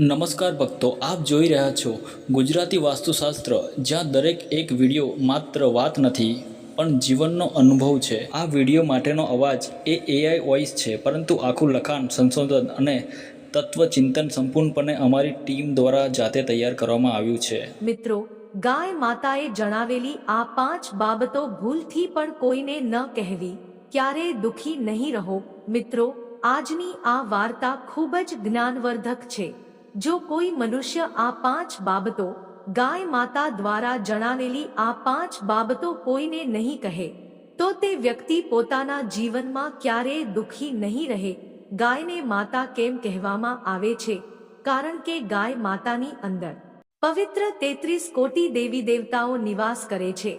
નમસ્કાર ભક્તો, આપ જોઈ રહ્યા છો ગુજરાતી વાસ્તુશાસ્ત્ર, જ્યાં દરેક એક વીડિયો માત્ર વાત નથી, પણ જીવનનો અનુભવ છે. આ વીડિયો માટેનો અવાજ એ એઆઈ વોઇસ છે, પરંતુ આખું લખાણ, સંશોધન અને તત્વચિંતન સંપૂર્ણપણે અમારી ટીમ દ્વારા જાતે તૈયાર કરવામાં આવ્યું છે. મિત્રો, ગાય માતાએ જણાવેલી આ પાંચ બાબતો ભૂલથી પણ કોઈને ન કહેવી. ક્યારેય દુખી નહીં રહો. મિત્રો, આજની આ વાર્તા ખૂબ જ જ્ઞાનવર્ધક છે. જો કોઈ મનુષ્ય આ પાંચ બાબતો ગાય માતા દ્વારા જણાવેલી આ પાંચ બાબતો કોઈને નહીં કહે, તો તે વ્યક્તિ પોતાના જીવનમાં ક્યારેય દુખી નહીં રહે. ગાયને માતા કેમ કહેવામાં આવે છે? કારણ કે ગાય માતાની અંદર પવિત્ર તેત્રીસ કોટી દેવી દેવતાઓ નિવાસ કરે છે,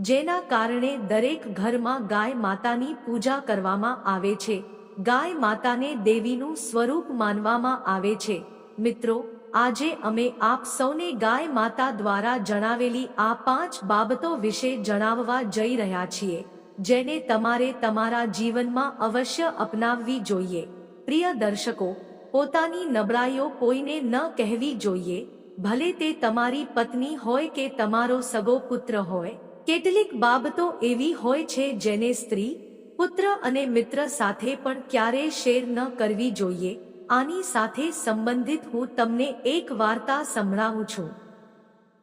જેના કારણે દરેક ઘરમાં ગાય માતાની પૂજા કરવામાં આવે છે. ગાય માતાને દેવીનું સ્વરૂપ માનવામાં આવે છે. મિત્રો, આજે અમે આપ સૌને ગાય માતા દ્વારા જણાવેલી આ પાંચ બાબતો વિશે જણાવવા જઈ રહ્યા છીએ, જેને તમારે તમારા જીવનમાં અવશ્ય અપનાવવી જોઈએ. પ્રિય દર્શકો, પોતાની નબળાઈઓ કોઈને ન કહેવી જોઈએ, ભલે તે તમારી પત્ની હોય કે તમારો સગો પુત્ર હોય. કેટલીક બાબતો એવી હોય છે જેને સ્ત્રી, પુત્ર અને મિત્ર સાથે પણ ક્યારેય શેર ન કરવી જોઈએ. આની સાથે સંબંધિત હું તમને એક વાર્તા સંભળાવું છું.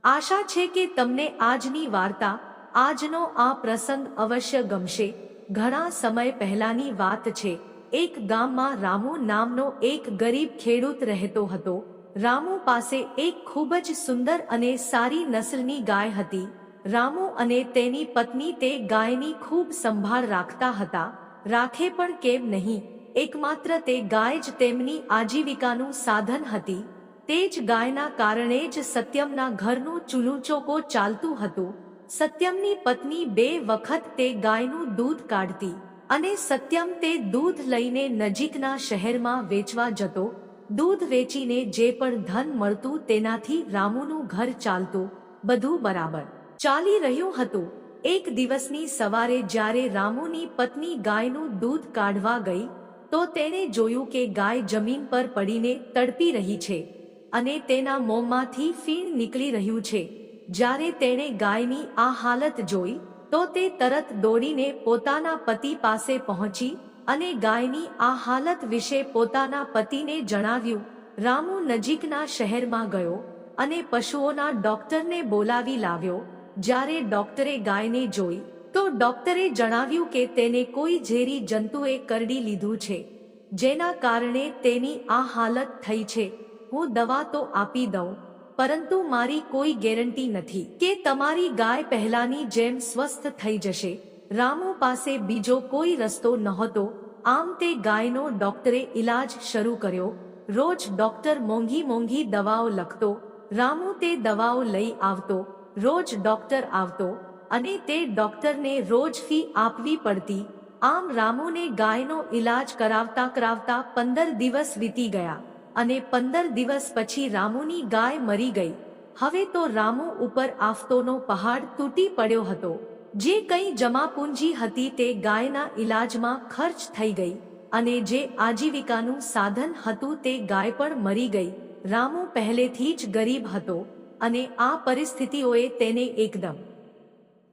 આશા છે કે તમને આજની વાર્તા, આજનો આ પ્રસંગ અવશ્ય ગમશે. ઘણા સમય પહેલાની વાત છે, એક ગામમાં રામુ નામનો એક ગરીબ ખેડૂત રહેતો હતો. રામુ પાસે એક ખૂબ જ સુંદર અને સારી નસલની ગાય હતી. રામુ અને તેની પત્ની તે ગાયની ખૂબ સંભાળ રાખતા હતા. રાખે પણ કેમ નહીં? એકમાત્ર તે ગાય જ તેમની આજીવિકાનું સાધન હતી. તે જ ગાયના કારણે જ સત્યમના ઘરનું ચૂલું ચોકો ચાલતું હતું. સત્યમની પત્ની બે વખત તે ગાયનું દૂધ કાઢતી અને સત્યમ તે દૂધ લઈને નજીકના શહેરમાં વેચવા જતો. દૂધ વેચીને જે પણ ધન મળતું તેનાથી રામુનું ઘર ચાલતું. બધું બરાબર. ચાલી રહ્યું હતું. એક દિવસની સવારે જ્યારે રામુની પત્ની ગાયનું દૂધ કાઢવા ગઈ તો તેણે જોયું કે ગાય જમીન પર પડીને તડપી રહી છે અને તેના મોંમાંથી ફીણ નીકળી રહ્યું છે. જ્યારે તેણે ગાયની આ હાલત જોઈ, તો તે તરત દોડીને પોતાના પતિ પાસે પહોંચી અને ગાયની આ હાલત વિશે પોતાના પતિને જણાવ્યું, રામુ નજીકના શહેરમાં ગયો અને પશુઓના ડોક્ટરને બોલાવી લાવ્યો. જ્યારે ડોક્ટરે ગાયને જોઈ તો ડોક્ટરે જણાવ્યું કે તેને કોઈ ઝેરી જંતુએ કરડી લીધું છે, જેના કારણે તેની આ હાલત થઈ છે. હું દવા તો આપી દઉં, પરંતુ મારી કોઈ ગેરંટી નથી કે તમારી ગાય પહેલાની જેમ સ્વસ્થ થઈ જશે. રામુ પાસે બીજો કોઈ રસ્તો નહોતો. આમ તે ગાયનો ડોક્ટરે ઈલાજ શરૂ કર્યો. રોજ ડોક્ટર મોંઘી મોંઘી દવાઓ લખતો. રામુ તે દવાઓ લઈ આવતો. રોજ ડોક્ટર આવતો. અને તે ડોક્ટરને રોજ ફી આપવી પડતી. આમ રામુને ગાયનો ઈલાજ કરાવતા કરાવતા પંદર દિવસ વીતી ગયા અને પંદર દિવસ પછી રામુની ગાય મરી ગઈ. હવે તો રામુ ઉપર આફતોનો પહાડ તૂટી પડ્યો હતો. જે કંઈ જમાપૂંજી હતી તે ગાયના ઈલાજમાં ખર્ચ થઈ ગઈ અને જે આજીવિકાનું સાધન હતું તે ગાય પણ મરી ગઈ. રામુ પહેલેથી જ ગરીબ હતો અને આ પરિસ્થિતિઓએ તેને એકદમ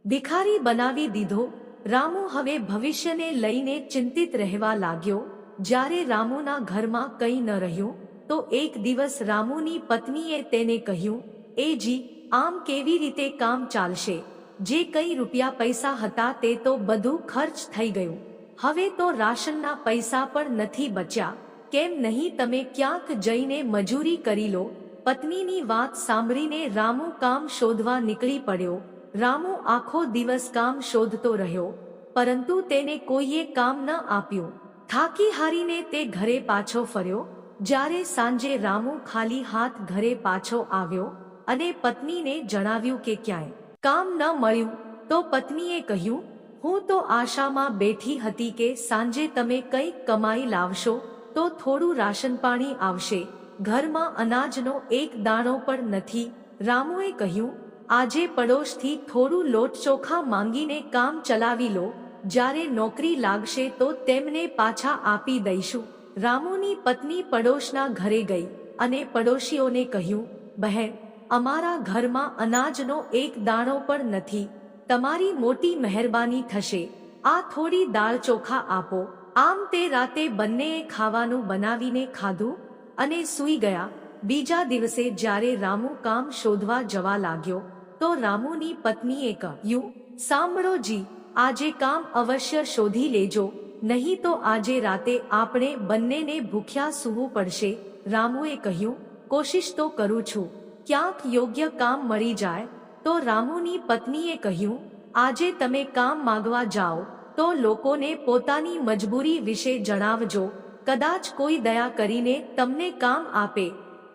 ભિખારી બનાવી દીધો. રામુ હવે ભવિષ્યને લઈને ચિંતિત રહેવા લાગ્યો. જ્યારે રામુના ઘરમાં કંઈ ન રહ્યું, તો એક દિવસ રામુની પત્નીએ તેને કહ્યું, એ જી, આમ કેવી રીતે કામ ચાલશે? જે કઈ રૂપિયા પૈસા હતા તે તો બધું ખર્ચ થઈ ગયું. હવે તો રાશનના પૈસા પણ નથી બચ્યા. કેમ નહીં તમે ક્યાંક જઈને મજૂરી કરી લો? પત્નીની વાત સાંભળીને રામુ કામ શોધવા નીકળી પડ્યો. રામુ આખો દિવસ કામ શોધતો રહ્યો, પરંતુ તેને કોઈએ કામ ન આપ્યું. થાકી હારીને તે ઘરે પાછો ફર્યો, જ્યારે સાંજે રામુ ખાલી હાથ ઘરે પાછો આવ્યો અને પત્નીને જણાવ્યું કે ક્યાંય કામ ન મળ્યું, તો પત્નીએ કહ્યું, હું તો આશામાં બેઠી હતી કે સાંજે તમે કંઈક કમાઈ લાવશો, તો થોડું રાશન પાણી આવશે. ઘરમાં અનાજનો એક દાણો પણ નથી, રામુએ કહ્યું આજે પડોશથી થોડું લોટ ચોખા માંગીને કામ ચલાવી લો, જ્યારે નોકરી લાગશે તો તેમને પાછા આપી દઈશું. રામુની પત્ની પડોશના ઘરે ગઈ અને પડોશીઓને કહ્યું, બહેન, અમારા ઘરમાં અનાજનો એક દાણો પણ નથી. તમારી મોટી મહેરબાની થશે. આ થોડી દાળ ચોખા આપો. આમ તે રાતે બંનેએ ખાવાનું બનાવીને ખાધું અને સૂઈ ગયા. બીજા દિવસે જ્યારે રામુ કામ શોધવા જવા લાગ્યો તો રામુની પત્નીએ કહ્યું સાંભળો જી, આજે કામ અવશ્ય શોધી લેજો, નહીં તો આજે રાતે આપણે બંનેને ભૂખ્યા સૂવું પડશે. રામુએ કહ્યું, કોશિશ તો કરું છું, ક્યાંક યોગ્ય કામ મળી જાય. તો રામુની પત્નીએ કહ્યું, આજે તમે કામ માગવા જાઓ, તો લોકોને પોતાની મજબૂરી વિશે જણાવજો, કદાચ કોઈ દયા કરીને તમને કામ આપે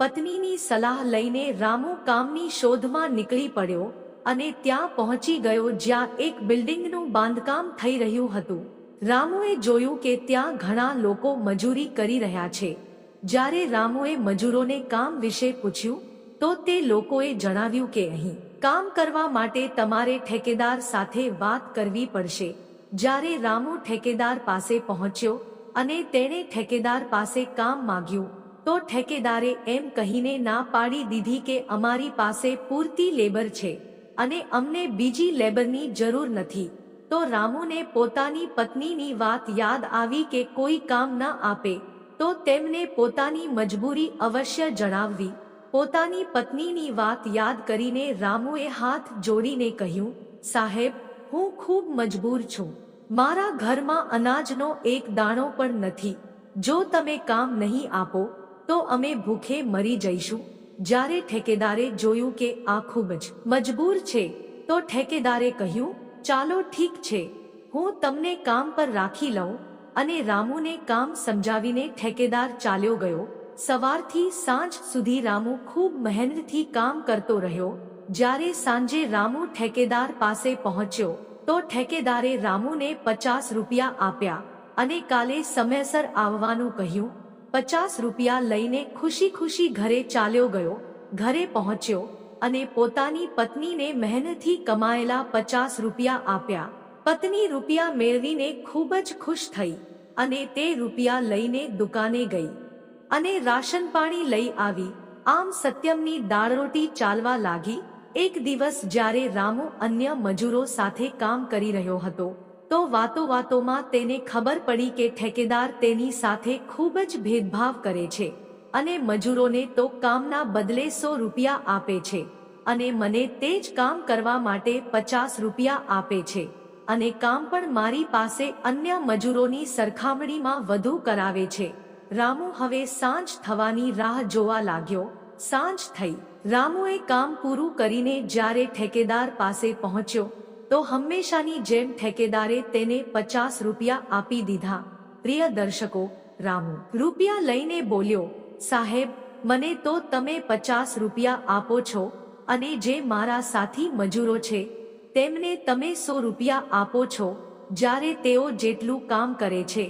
પત્નીની સલાહ લઈને રામુ કામની શોધમાં નીકળી પડ્યો અને ત્યાં પહોંચી ગયો જ્યાં એક બિલ્ડિંગનું બાંધકામ થઈ રહ્યું હતું. રામુએ જોયું કે ત્યાં ઘણા લોકો મજૂરી કરી રહ્યા છે. જ્યારે રામુએ મજૂરોને કામ વિશે પૂછ્યું, તો તે લોકોએ જણાવ્યું કે અહીં કામ કરવા માટે તમારે ઠેકેદાર સાથે વાત કરવી પડશે. જ્યારે રામુ ઠેકેદાર પાસે પહોંચ્યો અને તેણે ઠેકેદાર પાસે કામ માંગ્યું તો ઠેકેદારે એમ કહીને ના પાડી દીધી કે અમારી પાસે પૂરતી લેબર છે અને અમને બીજી લેબરની જરૂર નથી. તો રામુને પોતાની પત્નીની વાત યાદ આવી કે કોઈ કામ ન આપે, તો તેમને પોતાની મજબૂરી અવશ્ય જણાવવી. પોતાની પત્નીની વાત યાદ કરીને રામુએ હાથ જોડીને કહ્યું, સાહેબ, હું ખૂબ મજબૂર છું. મારા ઘરમાં અનાજનો એક દાણો પણ નથી. જો તમે કામ નહીં આપો તો અમે ભૂખે મરી જઈશું. જ્યારે ઠેકેદારે જોયું કે આ ખૂબ જ મજબૂર છે, તો ઠેકેદારે કહ્યું, ચાલો ઠીક છે. હું તમને કામ પર રાખી લઉં. અને રામુને કામ સમજાવીને ઠેકેદાર ચાલ્યો ગયો. સવારથી સાંજ સુધી રામુ ખૂબ મહેનતથી કામ કરતો રહ્યો. જ્યારે સાંજે રામુ ઠેકેદાર પાસે પહોંચ્યો, તો ઠેકેદારે રામુને પચાસ રૂપિયા આપ્યા અને કાલે સમયસર આવવાનું કહ્યું પચાસ રૂપિયા લઈને ખુશી ખુશી ઘરે ચાલ્યો ગયો, ઘરે પહોંચ્યો અને પોતાની પત્નીને મહેનતથી કમાયેલા પચાસ રૂપિયા આપ્યા. પત્ની રૂપિયા મેળવીને ખૂબ જ ખુશ થઈ અને તે રૂપિયા લઈને દુકાને ગઈ અને રાશન પાણી લઈ આવી. આમ સત્યમની દાળરોટી ચાલવા લાગી. એક દિવસ જ્યારે રામુ અન્ય મજૂરો સાથે કામ કરી રહ્યો હતો તો વાતો વાતોમાં તેને ખબર પડી કે ઠેકેદાર તેની સાથે ખૂબ જ ભેદભાવ કરે છે અને મજૂરોને તો કામના બદલે સો રૂપિયા આપે છે અને મને તે જ કામ કરવા માટે પચાસ રૂપિયા આપે છે અને કામ પણ મારી પાસે અન્ય મજૂરોની સરખામણીમાં વધુ કરાવે છે. રામુ હવે સાંજ થવાની રાહ જોવા લાગ્યો. સાંજ થઈ. રામુએ કામ પૂરું કરીને જ્યારે ઠેકેદાર પાસે પહોંચ્યો તો હંમેશાની જેમ ઠેકેદારે તેને પચાસ રૂપિયા આપી દીધા. પ્રિય દર્શકો, રામુ, રૂપિયા લઈને બોલ્યો, સાહેબ, મને તો તમે પચાસ રૂપિયા આપો છો અને જે મારા સાથી મજૂરો છે, તેમને તમે સો રૂપિયા આપો છો, જ્યારે તેઓ જેટલું કામ કરે છે,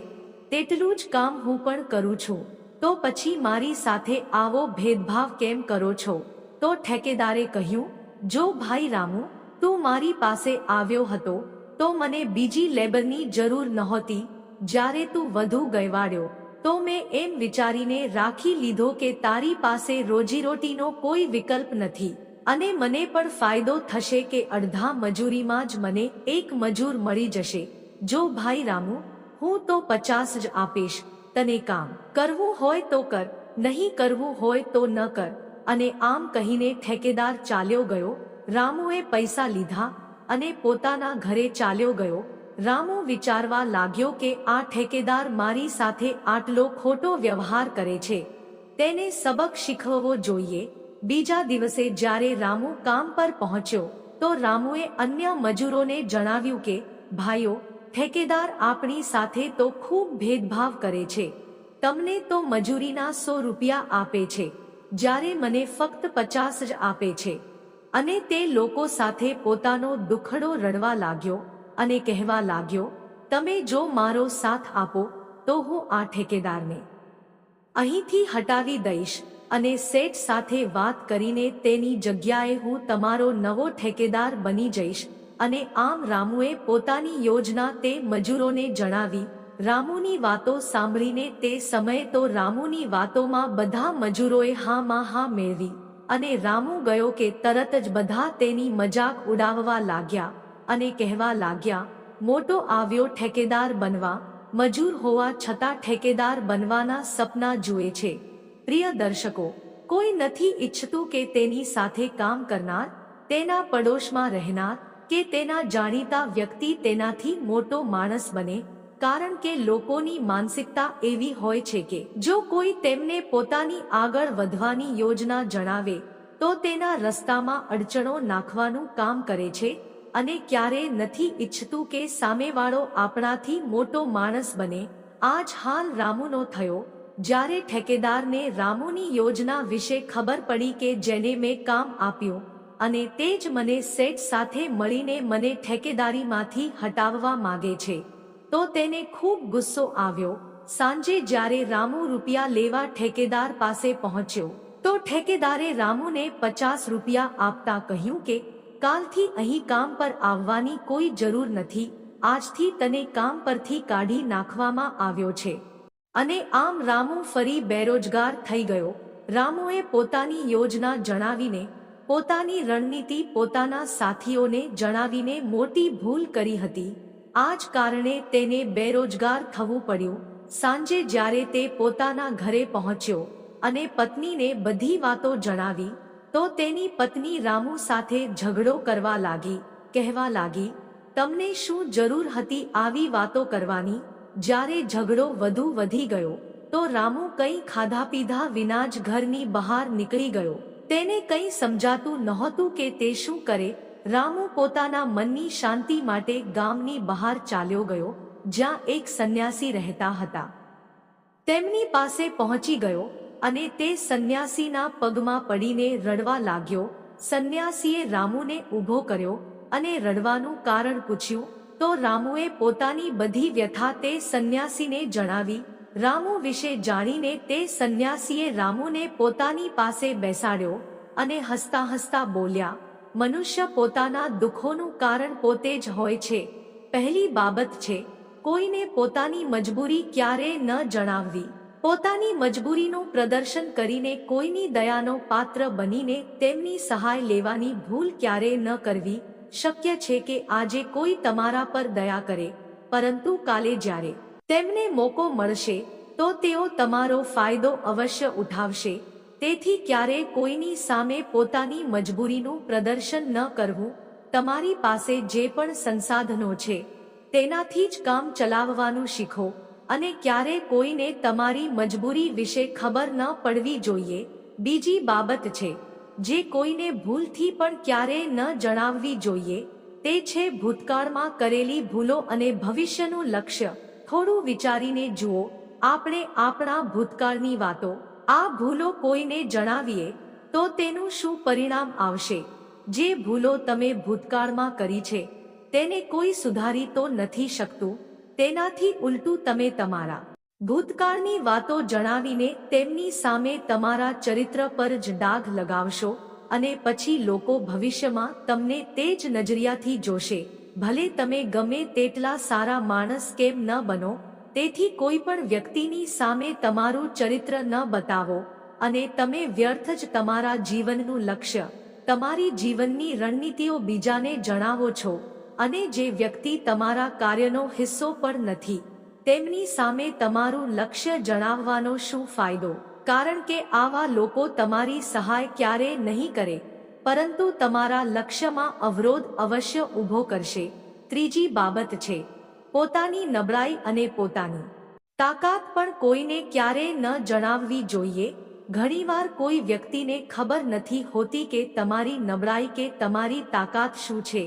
તેટલું જ કામ હું પણ કરું છું. તો પછી મારી સાથે આવો ભેદભાવ કેમ કરો છો? તો ઠેકેદારે કહ્યું, જો ભાઈ રામુ તું મારી પાસે આવ્યો હતો, તો મને બીજી લેબરની જરૂર નહોતી, જ્યારે તું વધુ ગયવાડ્યો તો મેં એમ વિચારીને રાખી લીધો કે તારી પાસે રોજીરોટીનો કોઈ વિકલ્પ નથી, અને મને પણ ફાયદો થશે કે અડધા મજૂરીમાં જ મને એક મજૂર મળી જશે. જો ભાઈ રામુ, હું તો પચાસ જ આપીશ, તને કામ કરવું હોય તો કર, નહીં કરવું હોય તો ન કર, અને આમ કહીને ઠેકેદાર ચાલ્યો ગયો રામુએ પૈસા લીધા અને પોતાના ઘરે ચાલ્યો ગયો. રામુ વિચારવા લાગ્યો કે આ ઠેકેદાર મારી સાથે આટલો ખોટો વ્યવહાર કરે છે. તેને સબક શીખવવો જોઈએ. બીજા દિવસે જ્યારે રામુ કામ પર પહોંચ્યો, તો રામુએ અન્ય મજૂરોને જણાવ્યું કે, ભાઈઓ, ઠેકેદાર આપણી સાથે તો ખૂબ ભેદભાવ કરે છે. તમને તો મજૂરીના સો રૂપિયા આપે છે. જ્યારે મને ફક્ત પચાસ જ આપે છે. અને તે લોકો સાથે પોતાનો દુખડો રડવા લાગ્યો અને કહેવા લાગ્યો, તમે જો મારો સાથ આપો, તો હું આ ઠેકેદારને અહીંથી હટાવી દઈશ અને સેઠ સાથે વાત કરીને તેની જગ્યાએ હું તમારો નવો ઠેકેદાર બની જઈશ અને આમ રામુએ પોતાની યોજના તે મજૂરોને જણાવી, રામુની વાતો સાંભળીને તે સમયે તો રામુની વાતોમાં બધા મજૂરોએ હા માં હા મેળવી. અને રામુ ગયો કે તરત જ બધા તેની મજાક ઉડાવવા લાગ્યા અને કહેવા લાગ્યા, મોટો આવ્યો ઠેકેદાર બનવા, મજૂર હોવા છતાં ઠેકેદાર બનવાના સપના જુએ છે. પ્રિય દર્શકો, કોઈ નથી ઈચ્છતું કે તેની સાથે કામ કરનાર, તેના પડોશમાં રહેનાર કે તેના જાણીતા વ્યક્તિ તેનાથી મોટો માણસ બને કારણ કે લોકોની માનસિકતા એવી હોય છે કે જો કોઈ તેમને પોતાની આગળ વધવાની યોજના જણાવે, તો તેના રસ્તામાં અડચણો નાખવાનું કામ કરે છે અને ક્યારેય નથી ઈચ્છતું કે સામેવાળો આપણાથી મોટો માણસ બને. આજ હાલ રામુનો થયો, જ્યારે ઠેકેદારને રામુની યોજના વિશે ખબર પડી કે જેને મેં કામ આપ્યું અને તે જ મને સેટ સાથે મળીને મને ઠેકેદારીમાંથી હટાવવા માગે છે. તો તેને ખૂબ ગુસ્સો આવ્યો. સાંજે જ્યારે રામુ રૂપિયા લેવા ઠેકેદાર પાસે પહોંચ્યો, તો ઠેકેદારે રામુને પચાસ રૂપિયા આપતા કહ્યું કે, કાલથી અહીં કામ પર આવવાની કોઈ જરૂર નથી. આજથી તને કામ પરથી કાઢી નાખવામાં આવ્યો છે. અને આમ રામુ ફરી બેરોજગાર થઈ ગયો. રામુએ પોતાની યોજના જણાવીને, પોતાની રણનીતિ પોતાના સાથીઓને જણાવીને મોટી ભૂલ કરી હતી. આ જ કારણે તેને બેરોજગાર થવું પડ્યું. સાંજે જ્યારે તે પોતાના ઘરે પહોંચ્યો અને પત્નીને બધી વાતો જણાવી, તો તેની પત્ની રામુ સાથે ઝઘડો કરવા લાગી, કહેવા લાગી, તમને શું જરૂર હતી આવી વાતો કરવાની? જ્યારે ઝઘડો વધુ વધી ગયો, તો રામુ કંઈ ખાધા પીધા વિના જ ઘરની બહાર નીકળી ગયો. તેને કંઈ સમજાતું નહોતું કે તે શું કરે રામુ પોતાના મનની શાંતિ માટે ગામની બહાર ચાલ્યો ગયો, જ્યાં એક સંન્યાસી રહેતા હતા. તેમની પાસે પહોંચી ગયો અને તે સંન્યાસીના પગમાં પડીને રડવા લાગ્યો. સંન્યાસીએ રામુને ઊભો કર્યો અને રડવાનું કારણ પૂછ્યું, તો રામુએ પોતાની બધી વ્યથા તે સંન્યાસીને જણાવી. રામુ વિશે જાણીને તે સંન્યાસીએ રામુને પોતાની પાસે બેસાડ્યો અને હસતા હસતા બોલ્યા મનુષ્ય પોતાના દુઃખોનું કારણ પોતે જ હોય છે. પહેલી બાબત છે, કોઈને પોતાની મજબૂરી ક્યારેય ન જણાવવી. પોતાની મજબૂરીનું પ્રદર્શન કરીને કોઈની દયાનો પાત્ર બનીને તેમની સહાય લેવાની ભૂલ ક્યારેય ન કરવી, શક્ય છે કે આજે કોઈ તમારા પર દયા કરે. પરંતુ કાલે જ્યારે તેમને મોકો મળશે, તો તેઓ તમારો ફાયદો અવશ્ય ઉઠાવશે. તેથી ક્યારેય કોઈની સામે પોતાની મજબૂરીનું પ્રદર્શન ન કરવું, તમારી પાસે જે પણ સંસાધનો છે, તેનાથી જ કામ ચલાવવાનું શીખો, અને ક્યારે કોઈને તમારી મજબૂરી વિશે ખબર ન પડવી જોઈએ. બીજી બાબત છે, જે કોઈને ભૂલથી પણ ક્યારેય ન જણાવવી જોઈએ, તે છે ભૂતકાળમાં કરેલી ભૂલો અને ભવિષ્યનું લક્ષ્ય. થોડું વિચારીને જુઓ, આપણે આપણા ભૂતકાળની વાતો આ ભૂલો કોઈને જણાવીએ, તો તેનું શું પરિણામ આવશે? જે ભૂલો તમે ભૂતકાળમાં કરી છે, તેને કોઈ સુધારી તો નથી શકતું? તેનાથી ઉલટું તમે તમારા ભૂતકાળની વાતો જણાવીને તેમની સામે તમારા ચરિત્ર પર જ ડાઘ લગાવશો અને પછી લોકો ભવિષ્યમાં તમને તે જ નજરિયાથી જોશે. ભલે તમે ગમે તેટલા સારા માણસ કેમ ન બનો તેથી કોઈ પણ વ્યક્તિની સામે તમારું ચરિત્ર ન બતાવો અને તમે વ્યર્થ જ તમારા જીવનનું લક્ષ્ય, તમારી જીવનની રણનીતિઓ બીજાને જણાવો છો અને જે વ્યક્તિ તમારા કાર્યનો હિસ્સો પણ નથી, તેમની સામે તમારું લક્ષ્ય જણાવવાનો શું ફાયદો? કારણ કે આવા લોકો તમારી સહાય ક્યારે નહીં કરે, પરંતુ તમારા લક્ષ્યમાં અવરોધ અવશ્ય ઊભો કરશે. ત્રીજી બાબત છે પોતાની નબળાઈ અને પોતાની તાકાત પણ કોઈને ક્યારેય ન જણાવવી જોઈએ? ઘણીવાર કોઈ વ્યક્તિને ખબર નથી હોતી કે તમારી નબળાઈ કે તમારી તાકાત શું છે.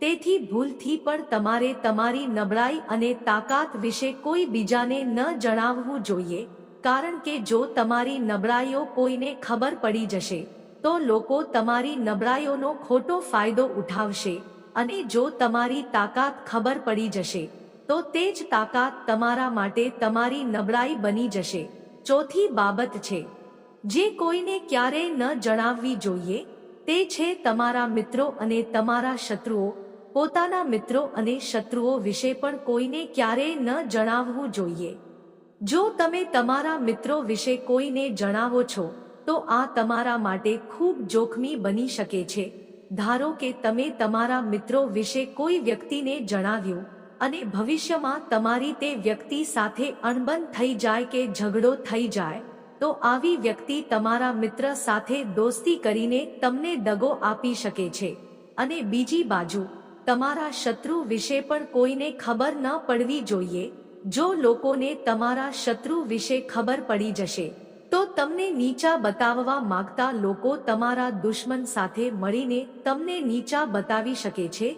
તેથી ભૂલથી પણ તમારે તમારી નબળાઈ અને તાકાત વિશે કોઈ બીજાને ન જણાવવું જોઈએ. કારણ કે જો તમારી નબળાઈઓ કોઈને ખબર પડી જશે, તો લોકો તમારી નબળાઈઓનો ખોટો ફાયદો ઉઠાવશે અને જો તમારી તાકાત ખબર પડી જશે તો તે જ તાકાત તમારા માટે તમારી નબળાઈ બની જશે. ચોથી બાબત છે, જે કોઈને ક્યારેય ન જણાવવી જોઈએ, તે છે તમારા મિત્રો અને તમારા શત્રુઓ, પોતાના મિત્રો અને શત્રુઓ વિશે પણ કોઈને ક્યારેય ન જણાવવું જોઈએ. જો તમે તમારા મિત્રો વિશે કોઈને જણાવો છો, તો આ તમારા માટે ખૂબ જોખમી બની શકે છે. ધારો કે તમે તમારા મિત્રો વિશે કોઈ વ્યક્તિને જણાવ્યું અને ભવિષ્યમાં તમારી તે વ્યક્તિ સાથે અણબન થઈ જાય કે ઝઘડો થઈ જાય, તો આવી વ્યક્તિ તમારા મિત્ર સાથે દોસ્તી કરીને તમને દગો આપી શકે છે. અને બીજી બાજુ, તમારા શત્રુ વિશે પણ કોઈને ખબર ન પડવી જોઈએ. જો લોકોને તમારા શત્રુ વિશે ખબર પડી જશે, તો તમને નીચા બતાવવા માંગતા લોકો તમારા દુશ્મન સાથે મળીને તમને નીચા બતાવી શકે છે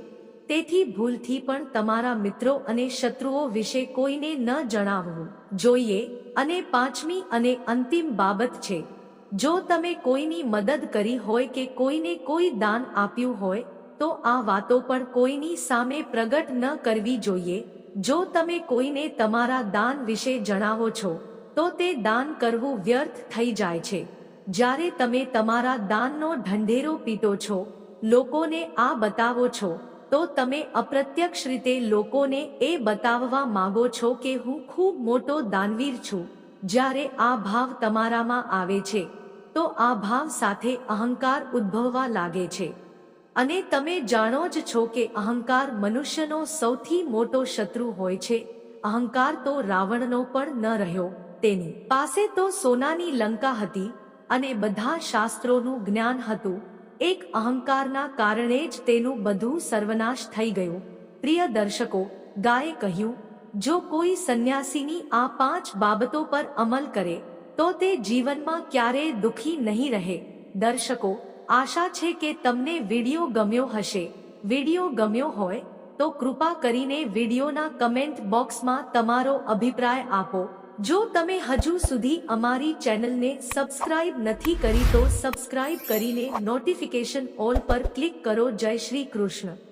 તેથી ભૂલથી પણ તમારા મિત્રો અને શત્રુઓ વિશે કોઈને ન જણાવવું. જોઈએ, અને પાંચમી અને અંતિમ બાબત છે, જો તમે કોઈની મદદ કરી હોય કે કોઈને કોઈ દાન આપ્યું હોય, તો આ વાતો પણ કોઈની સામે પ્રગટ ન કરવી જોઈએ. જો તમે કોઈને તમારા દાન વિશે જણાવો છો, તો તે દાન કરવું વ્યર્થ થઈ જાય છે. જ્યારે તમે તમારા દાનનો ઢંઢેરો પીટો છો, લોકોને આ બતાવો છો તો તમે અપ્રત્યક્ષ રીતે લોકોને એ બતાવવા માગો છો કે હું ખૂબ મોટો દાનવીર છું, જ્યારે આ ભાવ તમારામાં આવે છે, તો આ ભાવ સાથે અહંકાર ઉદ્ભવવા લાગે છે. અને તમે જાણો જ છો કે અહંકાર મનુષ્યનો સૌથી મોટો શત્રુ હોય છે, અહંકાર તો રાવણનો પણ ન રહ્યો, તેની પાસે તો સોનાની લંકા હતી, અને બધા શાસ્ત્રોનું જ્ઞાન હતું એક અહંકારના કારણે જ તેનું બધું સર્વનાશ થઈ ગયું. પ્રિય દર્શકો ગાયે કહ્યું, જો કોઈ સંન્યાસીની આ પાંચ બાબતો પર અમલ કરે, તો તે જીવનમાં ક્યારેય દુખી નહીં રહે. દર્શકો, આશા છે કે તમને વિડિયો ગમ્યો હશે. વીડિયો ગમ્યો હોય, તો કૃપા કરીને વિડિયોના કમેન્ટ બોક્સમાં તમારો અભિપ્રાય આપો. જો તમે હજુ સુધી અમારી ચેનલને સબસ્ક્રાઇબ નથી કરી તો સબસ્ક્રાઇબ કરીને નોટિફિકેશન ઓલ પર ક્લિક કરો. જય શ્રી કૃષ્ણ.